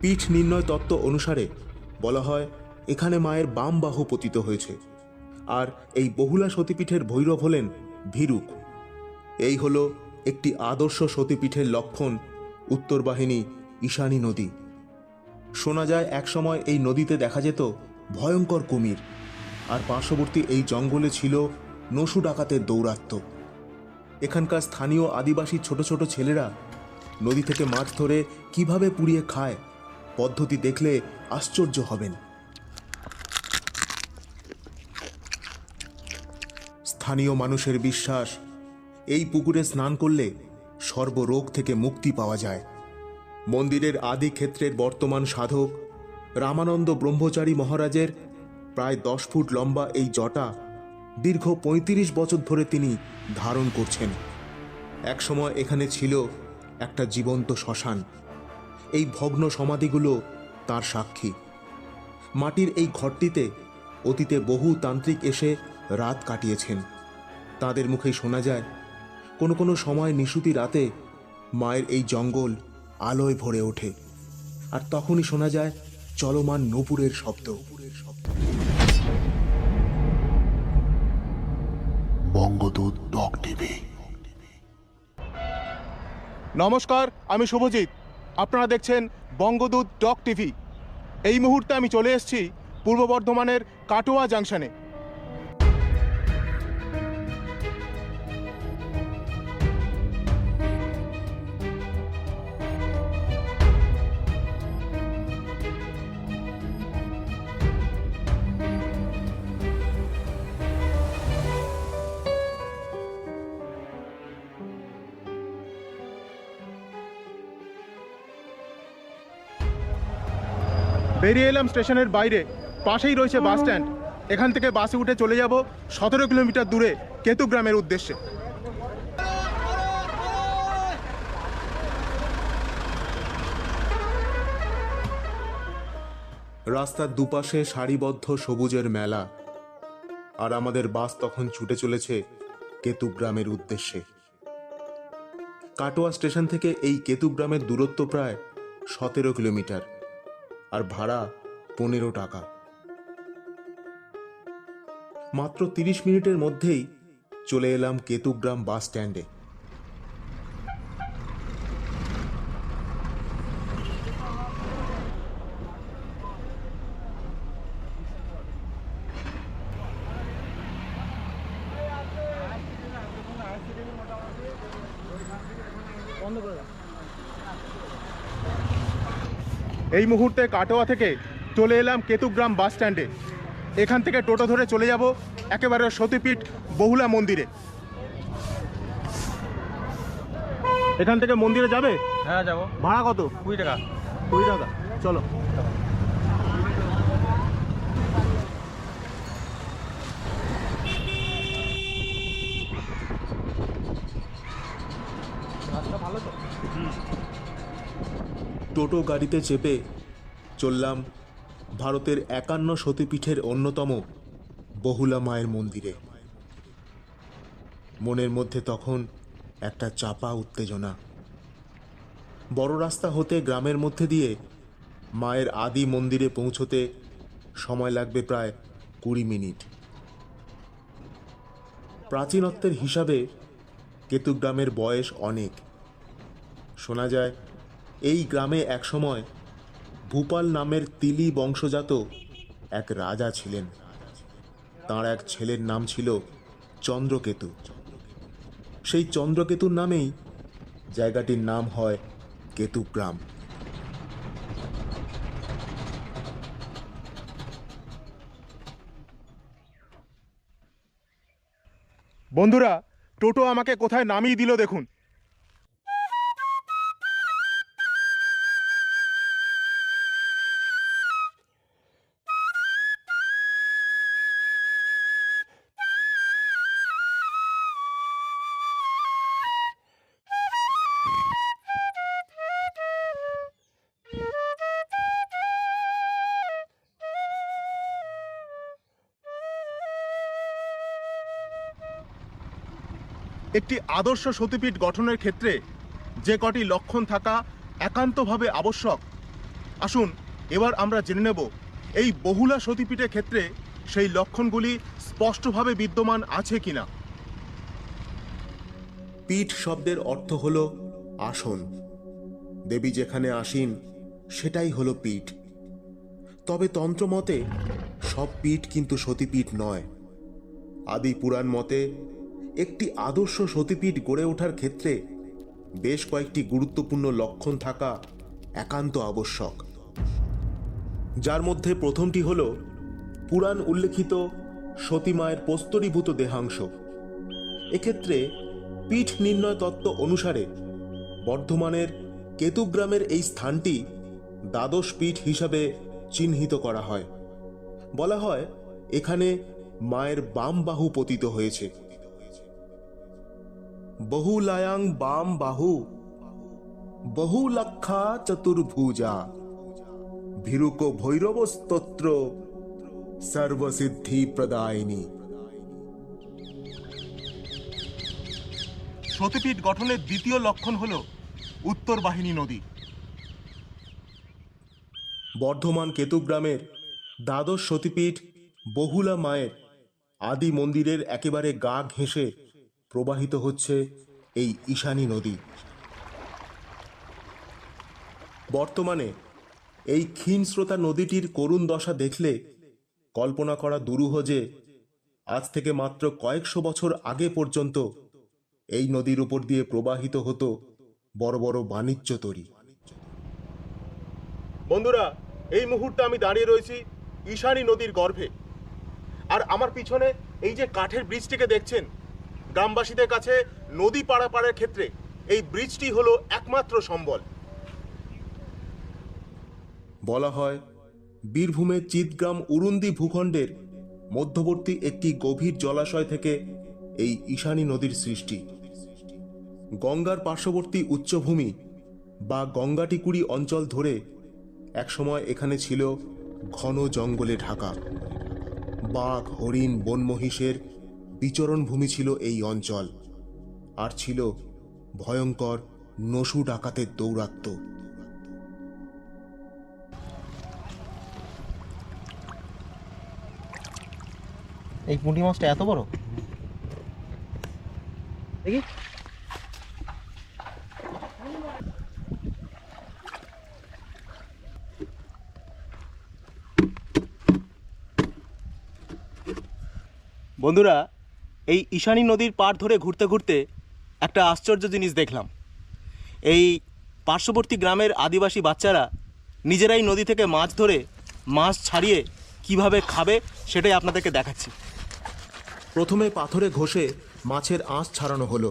পীঠ নির্ণয় তত্ত্ব অনুসারে বলা হয়, এখানে মায়ের বাম বাহু পতিত হয়েছে, আর এই বহুলা সতীপীঠের ভৈরব হলেন ভীরুক। এই হল একটি আদর্শ সতীপীঠের লক্ষণ উত্তর বাহিনী ঈশানী নদী। শোনা যায়, একসময় এই নদীতে দেখা যেত ভয়ঙ্কর কুমির, আর পার্শ্ববর্তী এই জঙ্গলে ছিল নসু ডাকাতের দৌরাত্ম্য। এখানকার স্থানীয় আদিবাসী ছোট ছোট ছেলেরা নদী থেকে মাছ ধরে কীভাবে পুড়িয়ে খায় পদ্ধতি দেখলে আশ্চর্য হবেন। স্থানীয় মানুষের বিশ্বাস, এই পুকুরে স্নান করলে সর্বরোগ থেকে মুক্তি পাওয়া যায়। মন্দিরের আদি ক্ষেত্রের বর্তমান সাধক রামানন্দ ব্রহ্মচারী মহারাজের প্রায় দশ ফুট লম্বা এই জটা দীর্ঘ ৩৫ বছর ধরে তিনি ধারণ করছেন। একসময় এখানে ছিল একটা জীবন্ত শ্মশান। এই ভগ্ন সমাধিগুলো তার সাক্ষী। মাটির এই ঘরটিতে অতীতে বহু তান্ত্রিক এসে রাত কাটিয়েছেন। তাদের মুখেই শোনা যায় কোনো কোনো সময় নিশুতি রাতে মায়ের এই জঙ্গল আলোয় ভরে ওঠে। আর তখনই শোনা যায় চলমান নপুরের শব্দ। Bangadoot doc TV. নমস্কার আমি শুভজিৎ। আপনারা দেখছেন বঙ্গদূত ডক টিভি। এই মুহূর্তে আমি চলে এসেছি পূর্ব বর্ধমানের কাটোয়া জাংশনে। বেরিয়ে এলাম স্টেশনের বাইরে। পাশেই রয়েছে বাস স্ট্যান্ড। এখান থেকে বাসে উঠে চলে যাব সতেরো কিলোমিটার দূরে কেতু গ্রামের উদ্দেশ্যে। রাস্তার দুপাশে সারিবদ্ধ সবুজের মেলা। আর আমাদের বাস তখন ছুটে চলেছে কেতুগ্রামের উদ্দেশ্যে। কাটোয়া স্টেশন থেকে এই কেতুগ্রামের দূরত্ব প্রায় সতেরো কিলোমিটার। আর ভাড়া পনেরো টাকা। মাত্র তিরিশ মিনিটের মধ্যেই চলে এলাম কেতুগ্রাম বাস স্ট্যান্ডে এই মুহূর্তে কাটোয়া থেকে চলে এলাম কেতুগ্রাম বাস স্ট্যান্ডে। এখান থেকে টোটো ধরে চলে যাব একেবারে সতীপীঠ বহুলা মন্দিরে। এখান থেকে মন্দিরে যাবে? হ্যাঁ যাব। ভাড়া কত? কুড়ি টাকা। কুড়ি টাকা। চলো। টোটো গাড়িতে চেপে চললাম ভারতের একান্ন সতীপীঠের অন্যতম বহুলা মায়ের মন্দিরে। মনের মধ্যে তখন একটা চাপা উত্তেজনা। বড় রাস্তা হতে গ্রামের মধ্যে দিয়ে মায়ের আদি মন্দিরে পৌঁছতে সময় লাগবে প্রায় কুড়ি মিনিট। প্রাচীনত্বের হিসাবে কেতুগ্রামের বয়স অনেক। শোনা যায় এই গ্রামে একসময় ভূপাল নামের তিলি বংশজাত এক রাজা ছিলেন। তার এক ছেলের নাম ছিল চন্দ্রকেতু। সেই চন্দ্রকেতুর নামেই জায়গাটির নাম হয় কেতুগ্রাম বন্ধুরা, টোটো আমাকে কোথায় নামিয়ে দিল দেখুন। একটি আদর্শ সতীপীঠ গঠনের ক্ষেত্রে যে কটি লক্ষণ থাকা একান্তভাবে আবশ্যক, আসুন এবার আমরা জেনে নেব, এই বহুলা সতীপীঠের ক্ষেত্রে সেই লক্ষণগুলি স্পষ্টভাবে বিদ্যমান আছে কিনা। পীঠ শব্দের অর্থ হল আসন। দেবী যেখানে আসীন, সেটাই হলো পীঠ। তবে তন্ত্রমতে সব পীঠ কিন্তু সতীপীঠ নয়। আদি পুরাণ মতে একটি আদর্শ সতীপীঠ গড়ে ওঠার ক্ষেত্রে বেশ কয়েকটি গুরুত্বপূর্ণ লক্ষণ থাকা একান্ত আবশ্যক। যার মধ্যে প্রথমটি হল পুরাণ উল্লেখিত সতীমায়ের প্রস্তরীভূত দেহাংশ। এক্ষেত্রে পীঠ নির্ণয় তত্ত্ব অনুসারে বর্ধমানের কেতুগ্রামের এই স্থানটি দ্বাদশ পীঠ হিসাবে চিহ্নিত করা হয়। বলা হয় এখানে মায়ের বাম বাহু পতিত হয়েছে। বহুলায়াং বাম বাহু বহুলক্ষা চতুর্ভুজা ভীরুক ভৈরব স্তোত্র সর্বসিদ্ধি প্রদায়িনী সতীপীঠ গঠনের দ্বিতীয় লক্ষণ হল উত্তর বাহিনী নদী। বর্ধমান কেতুগ্রামের দ্বাদশ সতীপীঠ বহুলা মায়ের আদি মন্দিরের একেবারে গা ঘেঁষে প্রবাহিত হচ্ছে এই ঈশানী নদী। বর্তমানে এই ক্ষীণস্রোতা নদীটির করুণ দশা দেখলে কল্পনা করা দুরূহ যে আজ থেকে মাত্র কয়েকশো বছর আগে পর্যন্ত এই নদীর উপর দিয়ে প্রবাহিত হতো বড় বড় বাণিজ্য তরী। বন্ধুরা, এই মুহূর্তে আমি দাঁড়িয়ে রয়েছি ঈশানী নদীর গর্ভে। আর আমার পিছনে এই যে কাঠের ব্রিজটিকে দেখছেন গ্রামবাসীদের কাছে নদী পারাপারের ক্ষেত্রে এই ব্রিজটি হলো একমাত্র সম্বল। বলা হয় বীরভূমের চিতগ্রাম উরুন্দি ভূখণ্ডের মধ্যবর্তী একটি গভীর জলাশয় থেকে এই ঈশানী নদীর সৃষ্টি। গঙ্গার পার্শ্ববর্তী উচ্চভূমি বা গঙ্গাটিকুড়ি অঞ্চল ধরে একসময় এখানে ছিল ঘন জঙ্গলে ঢাকা। বাঘ, হরিণ, বনমহিষের বিচরণ ভূমি ছিল এই অঞ্চল। আর ছিল ভয়ঙ্কর নসু ডাকাতের দৌরাত্ম্য এই পুঁটি মাছটা এত বড়? দেখি। বন্ধুরা এই ঈশানী নদীর পাড় ধরে ঘুরতে ঘুরতে একটা আশ্চর্য জিনিস দেখলাম। এই পার্শ্ববর্তী গ্রামের আদিবাসী বাচ্চারা নিজেরাই নদী থেকে মাছ ধরে মাছ ছাড়িয়ে কীভাবে খাবে সেটাই আপনাদেরকে দেখাচ্ছি। প্রথমে পাথরে ঘষে মাছের আঁশ ছাড়ানো হলো।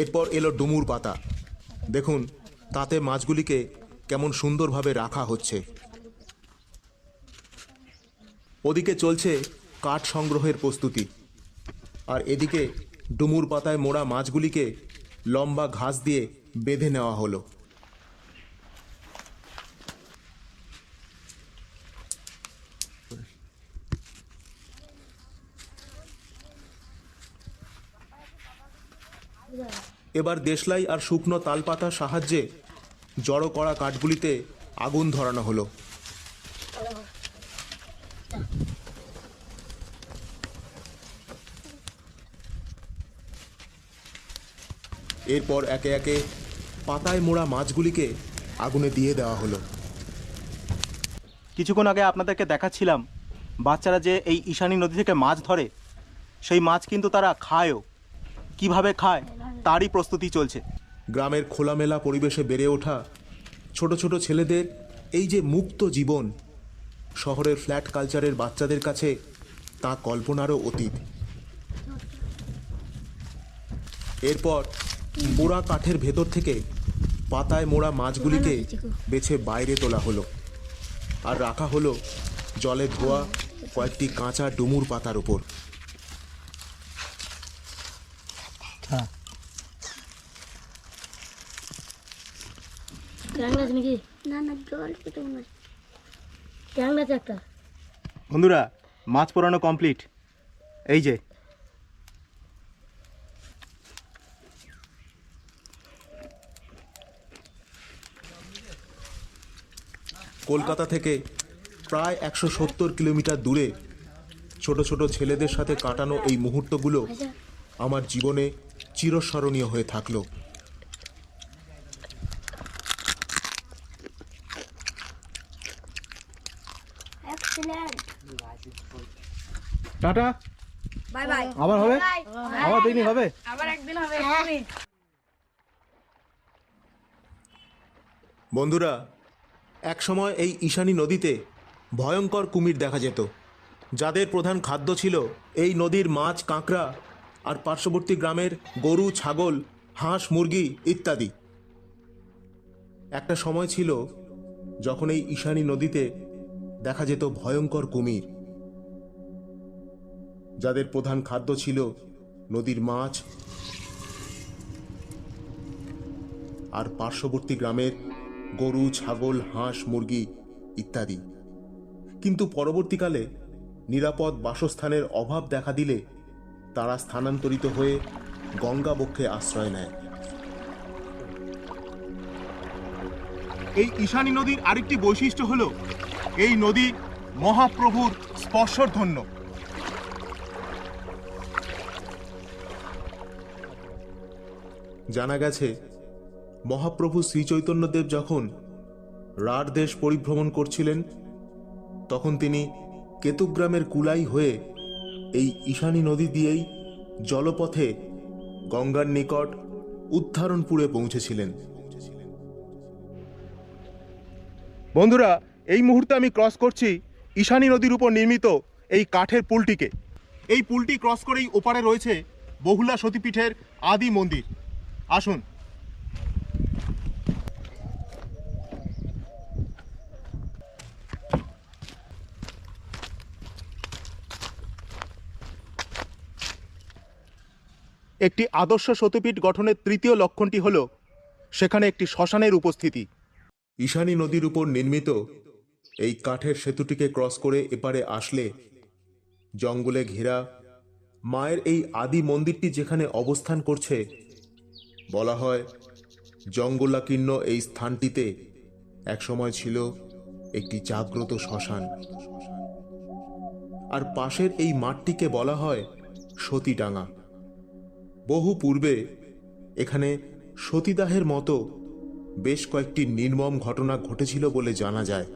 এরপর এলো ডুমুর পাতা। দেখুন, তাতে মাছগুলিকে কেমন সুন্দরভাবে রাখা হচ্ছে। ওদিকে চলছে কাঠ সংগ্রহের প্রস্তুতি। আর এদিকে ডুমুর পাতায় মোড়া মাছগুলিকে লম্বা ঘাস দিয়ে বেঁধে নেওয়া হলো। এবার দেশলাই আর শুকনো তালপাতার সাহায্যে জড়ো করা কাঠগুলিতে আগুন ধরানো হলো। এরপর একে একে পাতায় মোড়া মাছগুলিকে আগুনে দিয়ে দেওয়া হলো। কিছুক্ষণ আগে আপনাদেরকে দেখাচ্ছিলাম বাচ্চারা যে এই ঈশানী নদী থেকে মাছ ধরে সেই মাছ কিন্তু তারা খায়ও। কীভাবে খায় তারই প্রস্তুতি চলছে। গ্রামের খোলামেলা পরিবেশে বেড়ে ওঠা ছোট ছোট ছেলেদের এই যে মুক্ত জীবন শহরের ফ্ল্যাট কালচারের বাচ্চাদের কাছে তা কল্পনারও অতীত। এরপর পোড়া কাঠের ভেতর থেকে পাতায় মোড়া মাছগুলিকে বেছে বাইরে তোলা হলো। আর রাখা হলো জলে ধোয়া কয়েকটি কাঁচা ডুমুর পাতার উপর। বন্ধুরা মাছ পোড়ানো কমপ্লিট। এই যে কলকাতা থেকে প্রায় একশো সত্তর কিলোমিটার দূরে ছোট ছোট ছেলেদের সাথে কাটানো এই মুহূর্তগুলো আমার জীবনে চিরস্মরণীয় হয়ে থাকল। টাটা। বাই বাই আবার হবে? আবার পিকনিক হবে? আবার একদিন হবে বন্ধুরা এক সময় এই ঈশানী নদীতে ভয়ঙ্কর কুমির দেখা যেত। যাদের প্রধান খাদ্য ছিল এই নদীর মাছ, কাঁকড়া আর পার্শ্ববর্তী গ্রামের গরু, ছাগল, হাঁস, মুরগি ইত্যাদি। একটা সময় ছিল যখন এই ঈশানী নদীতে দেখা যেত ভয়ঙ্কর কুমির। যাদের প্রধান খাদ্য ছিল নদীর মাছ আর পার্শ্ববর্তী গ্রামের গরু ছাগল হাঁস মুরগি ইত্যাদি। কিন্তু পরবর্তীকালে নিরাপদ বাসস্থানের অভাব দেখা দিলে তারা স্থানান্তরিত হয়ে গঙ্গা বক্ষে আশ্রয় নেয়। এই ঈশানী নদীর আরেকটি বৈশিষ্ট্য হলো এই নদী মহাপ্রভুর স্পর্শধন্য জানা গেছে মহাপ্রভু শ্রীচৈতন্যদেব যখন রাঢ় দেশ পরিভ্রমণ করছিলেন, তখন তিনি কেতুগ্রামের কুলাই হয়ে এই ঈশানী নদী দিয়েই জলপথে গঙ্গার নিকট উদ্ধারণপুরে পৌঁছেছিলেন। বন্ধুরা, এই মুহূর্তে আমি ক্রস করছি ঈশানী নদীর উপর নির্মিত এই কাঠের পুলটিকে। এই পুলটি ক্রস করেই ওপারে রয়েছে বহুলা সতীপীঠের আদি মন্দির। আসুন একটি আদর্শ সতীপীঠ গঠনের তৃতীয় লক্ষণটি হল সেখানে একটি শ্মশানের উপস্থিতি। ঈশানী নদীর উপর নির্মিত এই কাঠের সেতুটিকে ক্রস করে এপারে আসলে জঙ্গলে ঘেরা মায়ের এই আদি মন্দিরটি যেখানে অবস্থান করছে, বলা হয় জঙ্গলাকীর্ণ এই স্থানটিতে একসময় ছিল একটি জাগ্রত শ্মশান। আর পাশের এই মাঠটিকে বলা হয় সতীডাঙ্গা। বহু পূর্বে এখানে সতীদাহের মতো বেশ কয়েকটি নির্মম ঘটনা ঘটেছিল বলে জানা যায়।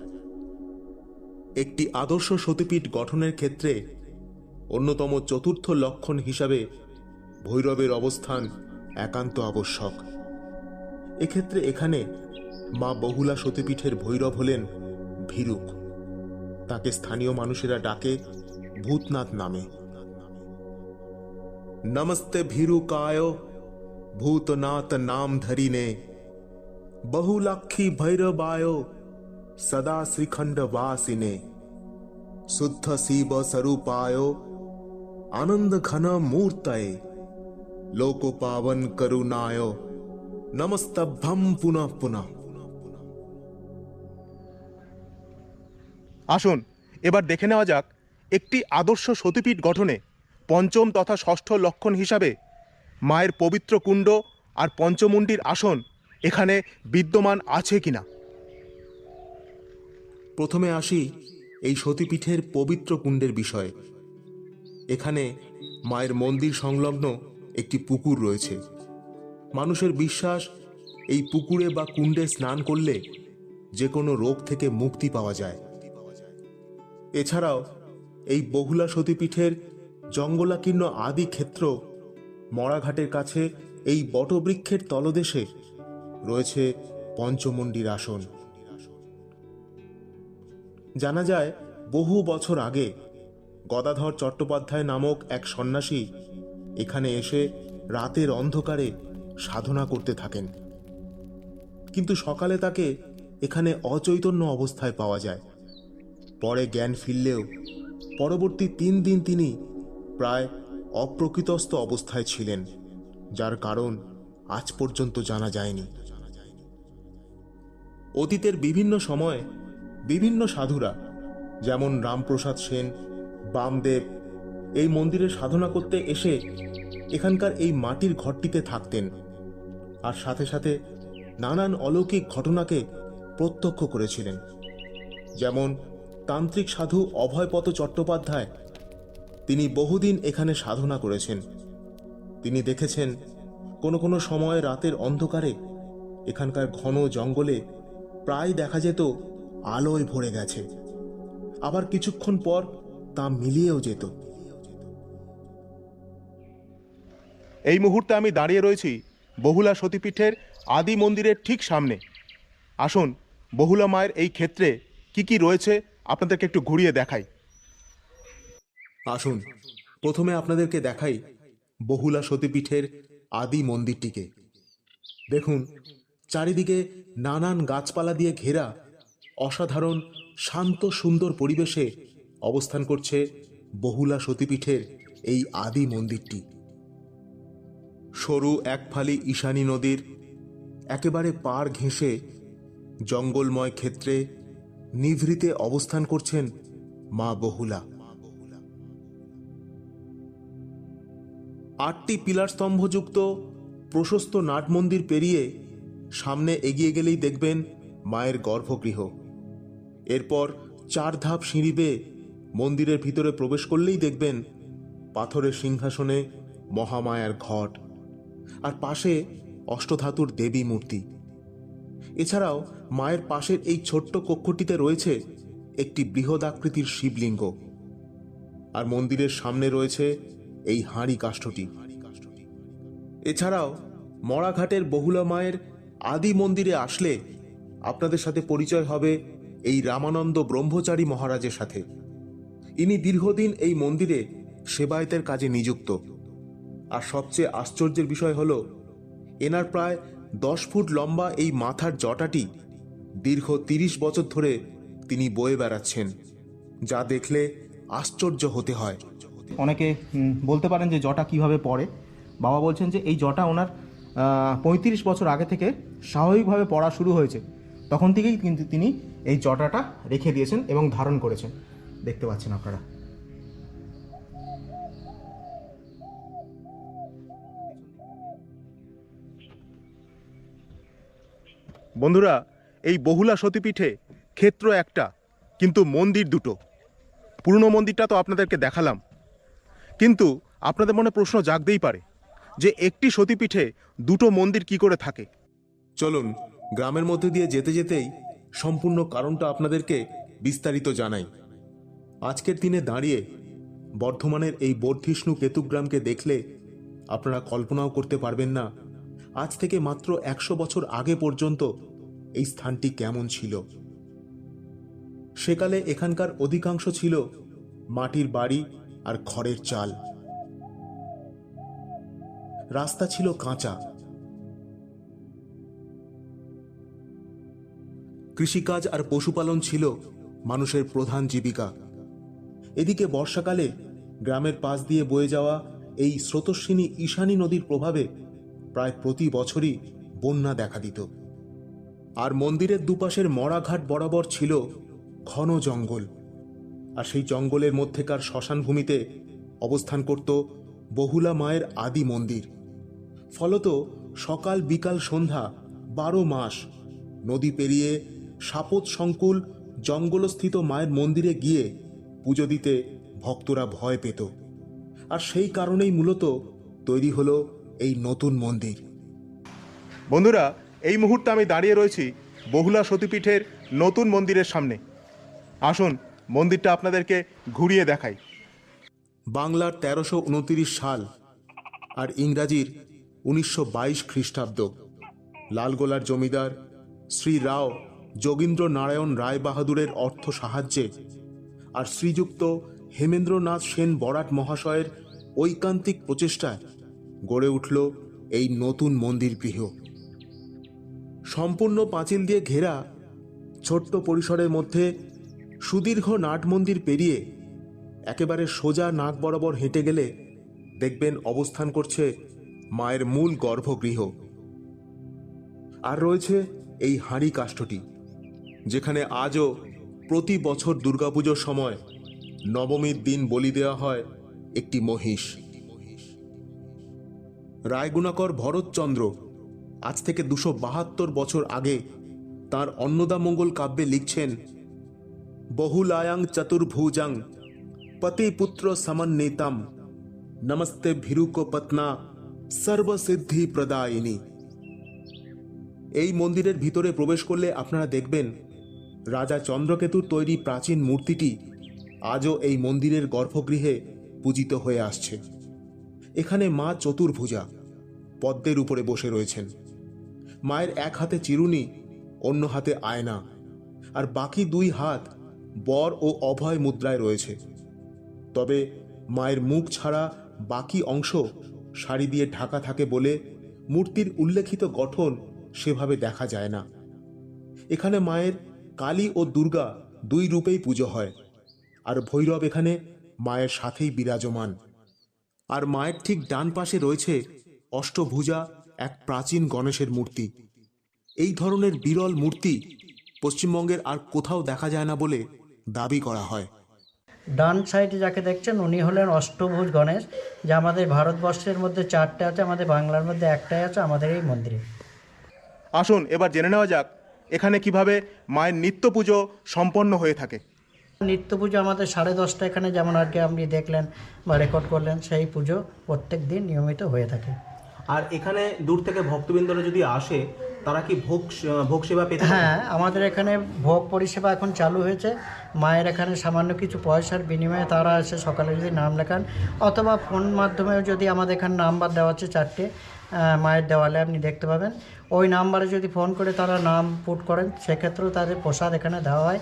একটি আদর্শ সতীপীঠ গঠনের ক্ষেত্রে অন্যতম চতুর্থ লক্ষণ হিসাবে ভৈরবের অবস্থান একান্ত আবশ্যক। এক্ষেত্রে এখানে মা বহুলা সতীপীঠের ভৈরব হলেন ভীরুক। তাকে স্থানীয় মানুষেরা ডাকে ভূতনাথ নামে। નમસ્તે ભીરુકાયો ભૂતનાથ નામ ધરીને બહુલાખી ભૈરવાયો સદા શ્રીખંડ વાસીને શુદ્ધ શિવ સ્વરૂપાયો આનંદ ઘન મૂર્તય લોકો પાવન કરુણાયો નમસ્તભમ પુનઃ પુનઃ আসুন এবার দেখে নেওয়া যাক একটি আদর্শ সতীপীঠ গঠনে পঞ্চম তথা ষষ্ঠ লক্ষণ হিসাবে মায়ের পবিত্র কুণ্ড আর পঞ্চমুণ্ডির আসন এখানে বিদ্যমান আছে কিনা। প্রথমে আসি এই সতীপীঠের পবিত্র কুণ্ডের বিষয়ে। এখানে মায়ের মন্দির সংলগ্ন একটি পুকুর রয়েছে। মানুষের বিশ্বাস, এই পুকুরে বা কুণ্ডে স্নান করলে যে কোনো রোগ থেকে মুক্তি পাওয়া যায়। এছাড়াও এই বহুলা সতীপীঠের জঙ্গলাকীর্ণ আদি ক্ষেত্র মরাঘাটের কাছে এই বটবৃক্ষের তলদেশে রয়েছে পঞ্চমন্ডির আসন। জানা যায়, বহু বছর আগে গদাধর চট্টোপাধ্যায় নামক এক সন্ন্যাসী এখানে এসে রাতের অন্ধকারে সাধনা করতে থাকেন। কিন্তু সকালে তাকে এখানে অচৈতন্য অবস্থায় পাওয়া যায়। পরে জ্ঞান ফিরলেও পরবর্তী তিন দিন তিনি প্রায় অপ্রকৃতস্থ অবস্থায় ছিলেন, যার কারণ আজ পর্যন্ত জানা যায়নি। অতীতের বিভিন্ন সময়ে বিভিন্ন সাধুরা, যেমন রামপ্রসাদ সেন, বামদেব, এই মন্দিরে সাধনা করতে এসে এখানকার এই মাটির ঘরটিতে থাকতেন আর সাথে সাথে নানান অলৌকিক ঘটনাকে প্রত্যক্ষ করেছিলেন। যেমন তান্ত্রিক সাধু অভয়পত চট্টোপাধ্যায় তিনি বহুদিন এখানে সাধনা করেছেন। তিনি দেখেছেন, কোনো কোনো সময় রাতের অন্ধকারে, এখানকার ঘন জঙ্গলে প্রায় দেখা যেত আলোয় ভরে গেছে। আবার কিছুক্ষণ পর তা মিলিয়েও যেত। এই মুহূর্তে আমি দাঁড়িয়ে রয়েছি বহুলা সতীপীঠের আদি মন্দিরের ঠিক সামনে। আসুন, বহুলা মায়ের এই ক্ষেত্রে কি কি রয়েছে আপনাদেরকে একটু ঘুরিয়ে দেখাই। আসুন, প্রথমে আপনাদেরকে দেখাই বহুলা সতীপীঠের আদি মন্দিরটিকে। দেখুন, চারিদিকে নানান গাছপালা দিয়ে ঘেরা অসাধারণ, শান্ত, সুন্দর পরিবেশে অবস্থান করছে বহুলা সতীপীঠের এই আদি মন্দিরটি। সরু এক ফালি ঈশানী নদীর একেবারে পার ঘেঁষে জঙ্গলময় ক্ষেত্রে নিভৃতে অবস্থান করছেন মা বহুলা। আটটি পিলার স্তম্ভযুক্ত, প্রশস্ত নাট মন্দির পেরিয়ে সামনে এগিয়ে গেলেই দেখবেন মায়ের গর্ভগৃহ। এরপর চার ধাপ সিঁড়ি বেয়ে মন্দিরের ভিতরে প্রবেশ করলেই দেখবেন পাথরের সিংহাসনে মহামায়ার ঘট আর পাশে অষ্টধাতুর দেবী মূর্তি। এছাড়াও মায়ের পাশের এই ছোট্ট কক্ষটিতে রয়েছে একটি বৃহদাকৃতির শিবলিঙ্গ। আর মন্দিরের সামনে রয়েছে এই হাঁড়ি কাষ্ঠটি। এছাড়াও মরাঘাটের বহুলা মায়ের আদি মন্দিরে আসলে আপনাদের সাথে পরিচয় হবে এই রামানন্দ ব্রহ্মচারী মহারাজের সাথে। ইনি দীর্ঘদিন এই মন্দিরে সেবায়তের কাজে নিযুক্ত। আর সবচেয়ে আশ্চর্যের বিষয় হল, এনার প্রায় দশ ফুট লম্বা এই মাথার জটাটি দীর্ঘ তিরিশ বছর ধরে তিনি বয়ে বেড়াচ্ছেন, যা দেখলে আশ্চর্য হতে হয়। অনেকে বলতে পারেন যে জটা কীভাবে পড়ে। বাবা বলছেন যে এই জটা ওনার পঁয়ত্রিশ বছর আগে থেকে স্বাভাবিকভাবে পড়া শুরু হয়েছে। তখন থেকেই কিন্তু তিনি এই জটাটা রেখে দিয়েছেন এবং ধারণ করেছেন। দেখতে পাচ্ছেন আপনারা। বন্ধুরা, এই বহুলা সতীপীঠে ক্ষেত্র একটা, কিন্তু মন্দির দুটো। পুরনো মন্দিরটা তো আপনাদেরকে দেখালাম। কিন্তু আপনাদের মনে প্রশ্ন জাগতেই পারে যে একটি সতীপীঠে দুটো মন্দির কি করে থাকে। চলুন, গ্রামের মধ্যে দিয়ে যেতে যেতেই সম্পূর্ণ কারণটা আপনাদেরকে বিস্তারিত জানাই। আজকের দিনে দাঁড়িয়ে বর্ধমানের এই বর্ধিষ্ণু কেতুগ্রামকে দেখলে আপনারা কল্পনাও করতে পারবেন না আজ থেকে মাত্র একশো বছর আগে পর্যন্ত এই স্থানটি কেমন ছিল। সেকালে এখানকার অধিকাংশ ছিল মাটির বাড়ি আর খড়ের চাল। রাস্তা ছিল কাঁচা। কৃষিকাজ আর পশুপালন ছিল মানুষের প্রধান জীবিকা। এদিকে বর্ষাকালে গ্রামের পাশ দিয়ে বয়ে যাওয়া এই স্রোতস্বিনী ঈশানী নদীর প্রভাবে প্রায় প্রতি বছরই বন্যা দেখা দিত। আর মন্দিরের দুপাশের মরাঘাট বরাবর ছিল ঘন জঙ্গল। আর সেই জঙ্গলের মধ্যেকার শ্মশান ভূমিতে অবস্থান করত বহুলা মায়ের আদি মন্দির। ফলত সকাল বিকাল সন্ধ্যা বারো মাস নদী পেরিয়ে সাপত সংকুল জঙ্গলস্থিত মায়ের মন্দিরে গিয়ে পুজো দিতে ভক্তরা ভয় পেত। আর সেই কারণেই মূলত তৈরি হলো এই নতুন মন্দির। বন্ধুরা, এই মুহূর্তে আমি দাঁড়িয়ে রয়েছি বহুলা সতীপীঠের নতুন মন্দিরের সামনে। আসুন মন্দিরটা আপনাদেরকে ঘুরিয়ে দেখাই। বাংলার তেরোশো উনতিরিশ সাল আর ইংরাজির উনিশশো বাইশ খ্রিস্টাব্দ। লালগোলার জমিদার শ্রী রাও যোগীন্দ্র নারায়ণ রায় বাহাদুরের অর্থ সাহায্যে আর শ্রীযুক্ত হেমেন্দ্রনাথ সেন বরাট মহাশয়ের ঐকান্তিক প্রচেষ্টায় গড়ে উঠল এই নতুন মন্দির গৃহ সম্পূর্ণ পাঁচিল দিয়ে ঘেরা ছোট্ট পরিসরের মধ্যে সুদীর্ঘ নাট মন্দির পেরিয়ে একেবারে সোজা নাক বরাবর হেঁটে গেলে দেখবেন অবস্থান করছে মায়ের মূল গর্ভগৃহ। আর রয়েছে এই হাঁড়ি কাষ্ঠটি, যেখানে আজও প্রতি বছর দুর্গাপুজোর সময় নবমীর দিন বলি দেওয়া হয় একটি মহিষ। রায়গুণাকর ভরতচন্দ্র আজ থেকে দুশো বাহাত্তর বছর আগে তার অন্নদামঙ্গল কাব্যে লিখছেন বহুলায়াং চতুর্ভুজং পতি পুত্র সমন্বিতম। নমস্তে ভিরুক পত্না সর্বসিদ্ধি প্রদায়িনী এই মন্দিরের ভিতরে প্রবেশ করলে আপনারা দেখবেন, রাজা চন্দ্রকেতুর তৈরি প্রাচীন মূর্তিটি আজও এই মন্দিরের গর্ভগৃহে পূজিত হয়ে আসছে। এখানে মা চতুর্ভুজা পদ্মের উপরে বসে রয়েছেন। মায়ের এক হাতে চিরুনি, অন্য হাতে আয়না, আর বাকি দুই হাত বর ও অভয় মুদ্রায় রয়েছে। তবে মায়ের মুখ ছাড়া বাকি অংশ শাড়ি দিয়ে ঢাকা থাকে বলে মূর্তির উল্লেখিত গঠন সেভাবে দেখা যায় না। এখানে মায়ের কালী ও দুর্গা দুই রূপেই পুজো হয়, আর ভৈরব এখানে মায়ের সাথেই বিরাজমান। আর মায়ের ঠিক ডান পাশে রয়েছে অষ্টভুজা, এক প্রাচীন গণেশের মূর্তি। এই ধরনের বিরল মূর্তি পশ্চিমবঙ্গের আর কোথাও দেখা যায় না বলে দাবি করা হয়। ডান সাইডে যাকে দেখছেন উনি হলেন অষ্টভুজ গণেশ যা আমাদের ভারতবর্ষের মধ্যে চারটে আছে আমাদের বাংলার মধ্যে একটাই আছে আমাদের এই মন্দিরে। আসুন এবার জেনে নেওয়া যাক এখানে কীভাবে মায়ের নিত্য পুজো সম্পন্ন হয়ে থাকে। নিত্য পুজো আমাদের সাড়ে দশটা এখানে যেমন আর কি আপনি দেখলেন বা রেকর্ড করলেন সেই পুজো প্রত্যেক দিন নিয়মিত হয়ে থাকে। আর এখানে দূর থেকে ভক্তবৃন্দরা যদি আসে তারা কি ভোগ ভোগ সেবা পেতে হ্যাঁ আমাদের এখানে ভোগ পরিষেবা এখন চালু হয়েছে। মায়ের এখানে সামান্য কিছু পয়সার বিনিময়ে তারা এসে সকালে যদি নাম লেখান, অথবা ফোন মাধ্যমেও যদি আমাদের এখানে নাম্বার দেওয়া আছে চারটে মায়ের দেওয়ালে আপনি দেখতে পাবেন। ওই নাম্বারে যদি ফোন করে তারা নাম পুট করেন, সেক্ষেত্রেও তাদের প্রসাদ এখানে দেওয়া হয়।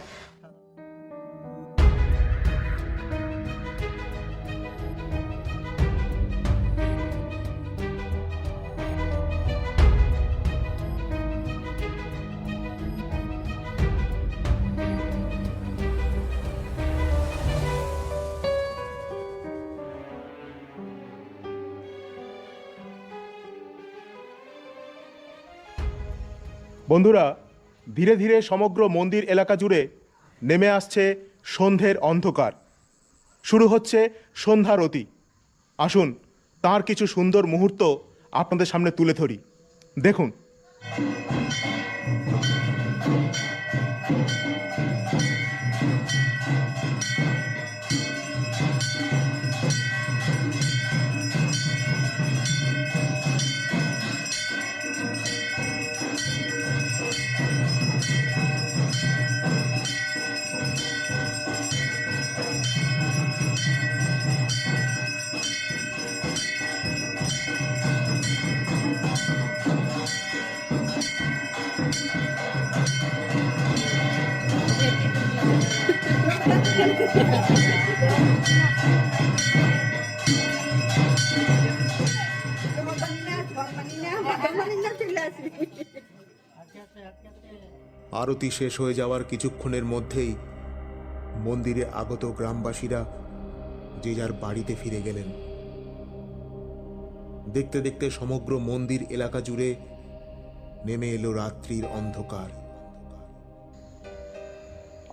বন্ধুরা, ধীরে ধীরে সমগ্র মন্দির এলাকা জুড়ে নেমে আসছে সন্ধ্যের অন্ধকার। শুরু হচ্ছে সন্ধ্যারতি আসুন, তার কিছু সুন্দর মুহূর্ত আপনাদের সামনে তুলে ধরি। দেখুন। আরতি শেষ হয়ে যাওয়ার কিছুক্ষণের মধ্যেই মন্দিরে আগত গ্রামবাসীরা যে যার বাড়িতে ফিরে গেলেন। দেখতে দেখতে সমগ্র মন্দির এলাকা জুড়ে নেমে এলো রাত্রির অন্ধকার।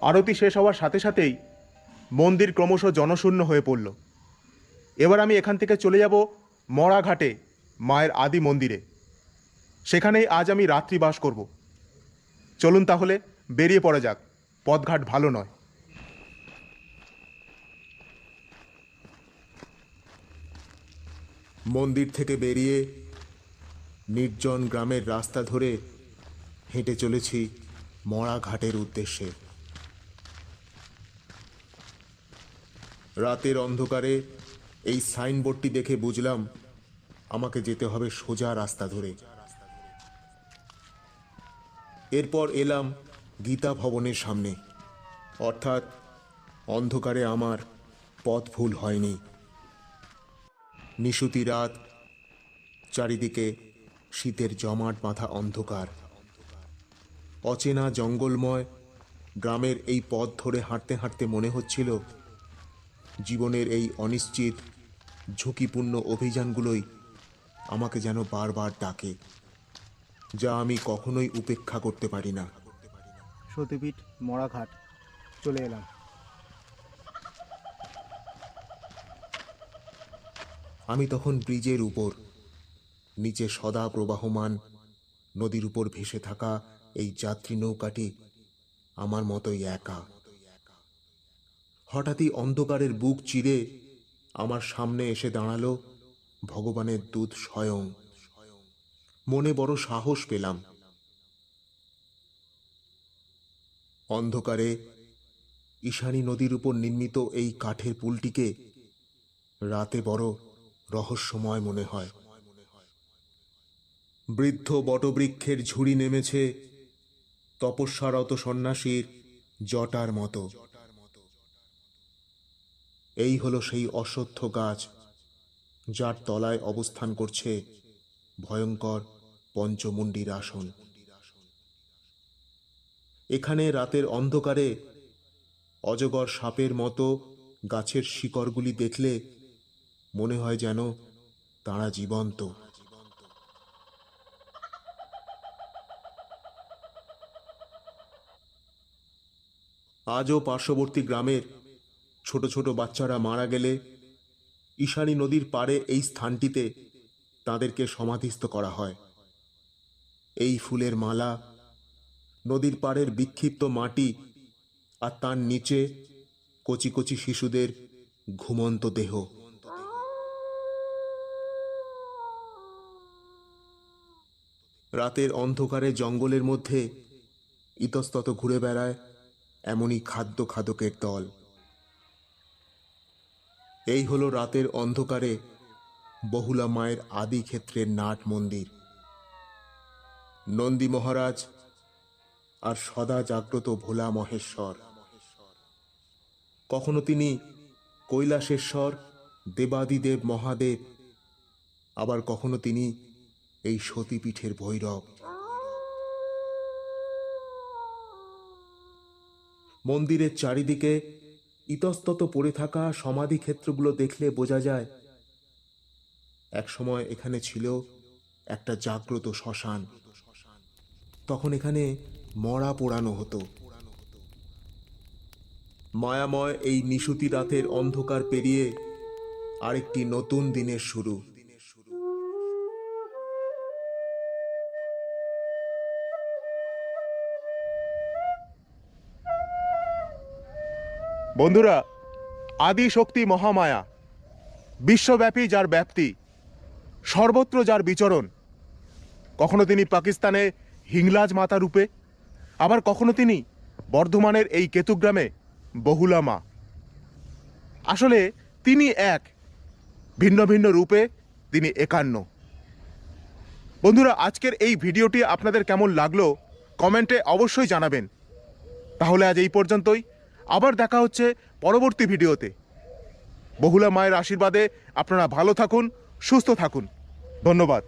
আরতি শেষ হওয়ার সাথে সাথেই মন্দির ক্রমশ জনশূন্য হয়ে পড়ল। এবার আমি এখান থেকে চলে যাব মরাঘাটে, মায়ের আদি মন্দিরে। সেখানেই আজ আমি রাত্রি বাস করব। চলুন তাহলে, বেরিয়ে পড়া যাক। পথঘাট ভালো নয়। মন্দির থেকে বেরিয়ে নির্জন গ্রামের রাস্তা ধরে হেঁটে চলেছি মরা ঘাটের উদ্দেশ্যে। রাতের অন্ধকারে এই সাইনবোর্ডটি দেখে বুঝলাম আমাকে যেতে হবে সোজা রাস্তা ধরে। এরপর এলাম গীতা ভবনের সামনে। অর্থাৎ অন্ধকারে আমার পথ ভুল হয়নি। নিশুতি রাত, চারিদিকে শীতের জমাট মাথা অন্ধকার। অচেনা জঙ্গলময়, গ্রামের এই পথ ধরে হাঁটতে হাঁটতে মনে হচ্ছিল জীবনের এই অনিশ্চিত ঝুঁকিপূর্ণ অভিযানগুলোই আমাকে যেন বারবার ডাকে যা আমি কখনোই উপেক্ষা করতে পারি না। সতীপীঠ মরাঘাট চলে এলাম। আমি তখন ব্রিজের উপর নিচে সদা প্রবাহমান নদীর উপর ভেসে থাকা এই যাত্রী নৌকাটি আমার মতোই একা। হঠাৎই অন্ধকারের বুক চিরে আমার সামনে এসে দাঁড়াল ভগবানের দূত স্বয়ং। মনে বড় সাহস পেলাম। অন্ধকারে ঈশানী নদীর উপর নির্মিত এই কাঠের পুলটিকে রাতে বড় রহস্যময় মনে হয়। বৃদ্ধ বটবৃক্ষের ঝুড়ি নেমেছে তপস্যারত সন্ন্যাসীর জটার মতো। এই হলো সেই অশ্বত্থ গাছ যার তলায় অবস্থান করছে ভয়ঙ্কর পঞ্চমুণ্ডির আসন। এখানে রাতের অন্ধকারে অজগর সাপের মতো গাছের শিকড়গুলি দেখলে মনে হয় যেন তারা জীবন্ত। আজও পার্শ্ববর্তী গ্রামের ছোট ছোট বাচ্চারা মারা গেলে ঈশানী নদীর পাড়ে এই স্থানটিতে তাদেরকে সমাধিস্থ করা হয়। এই ফুলের মালা, নদীর পাড়ের বিক্ষিপ্ত মাটি আর তার নিচে কচি কচি শিশুদের ঘুমন্ত দেহ। রাতের অন্ধকারে জঙ্গলের মধ্যে ইতস্তত ঘুরে বেড়ায় এমনই খাদ্য খাদকের দল। এই হলো রাতের অন্ধকারে বহুলা মায়ের আদি ক্ষেত্রের নাট মন্দির। নন্দী মহারাজ আর সদা জাগ্রত ভোলা মহেশ্বর। কখনো তিনি কৈলাসেশ্বর, দেবাদিদেব মহাদেব, আবার কখনো তিনি এই সতীপীঠের ভৈরব। মন্দিরের চারিদিকে ইতস্তত পড়ে থাকা সমাধি ক্ষেত্রগুলো দেখলে বোঝা যায় একসময় এখানে ছিল একটা জাগ্রত শ্মশান। তখন এখানে মরা পোড়ানো হতো। মায়াময় এই নিশুতি রাতের অন্ধকার পেরিয়ে আরেকটি নতুন দিনের শুরু। বন্ধুরা, আদি শক্তি মহামায়া, বিশ্বব্যাপী যার ব্যাপ্তি, সর্বত্র যার বিচরণ, কখনো তিনি পাকিস্তানে হিংলাজ মাতা রূপে, আবার কখনো তিনি বর্ধমানের এই কেতুগ্রামে বহুলা মা। আসলে তিনি এক, ভিন্ন ভিন্ন রূপে তিনি একান্ন। বন্ধুরা, আজকের এই ভিডিওটি আপনাদের কেমন লাগল, কমেন্টে অবশ্যই জানাবেন। তাহলে আজ এই পর্যন্তই। আবার দেখা হচ্ছে পরবর্তী ভিডিওতে। বহুলা মায়ের আশীর্বাদে আপনারা ভালো থাকুন সুস্থ থাকুন। ধন্যবাদ।